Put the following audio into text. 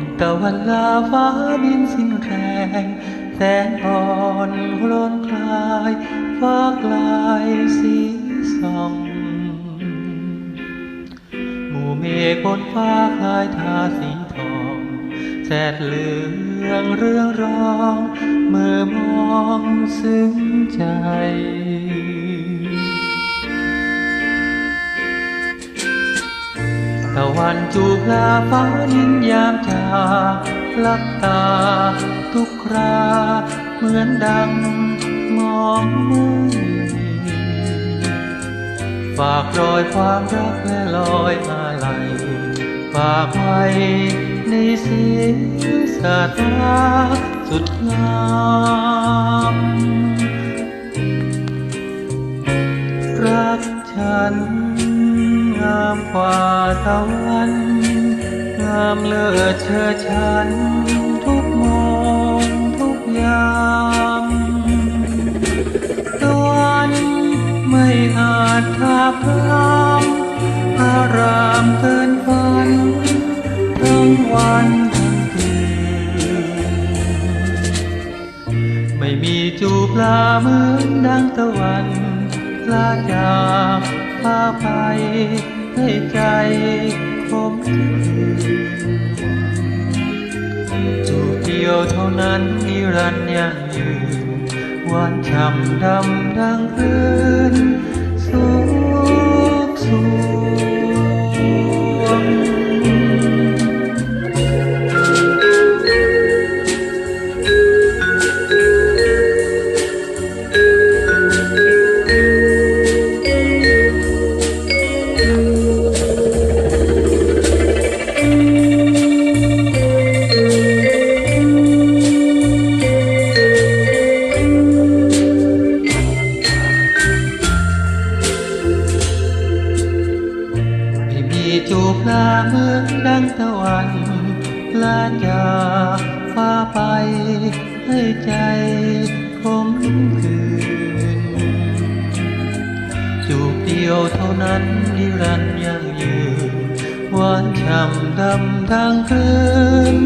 นตะวันลาฟ้าดินสิ้นแรง แสงอ่อนร้อนคลายฟ้ากลายสีส่องหมู่เมฆบนฟ้าคลายทาสีทองแสดเหลืองเรื่องรอง เมื่อมองซึ้งใจะวันจูบลาฟ้าดินยามจาลับตา ทุกครา เหมือนดังมองไม่ฝากรอยความรักและลอยอาลัยฝากไว้ในสีสาธาสุดงามรักฉันามกว่าตะวัน งามเลิศเชิดฉันทุกมองทุกยามตะวันไม่อาจทาพรามอารามเกินฝันทั้งวันทั้งคืนไม่มีจูบลาเหมือนดังตะวันลาจากฟ้าไป ให้ใจคมจูบเดียวเท่านั้นนิรันดร์ยั่งยืนหวานช่ำดำดังคืน จูบลาเมืองดังตะวันลาจากฟ้าไปให้ใจคมคืน จูบเดียวเท่านั้นนิรันดร์ยั่งยืนหวานช่ำดำทั้งคืน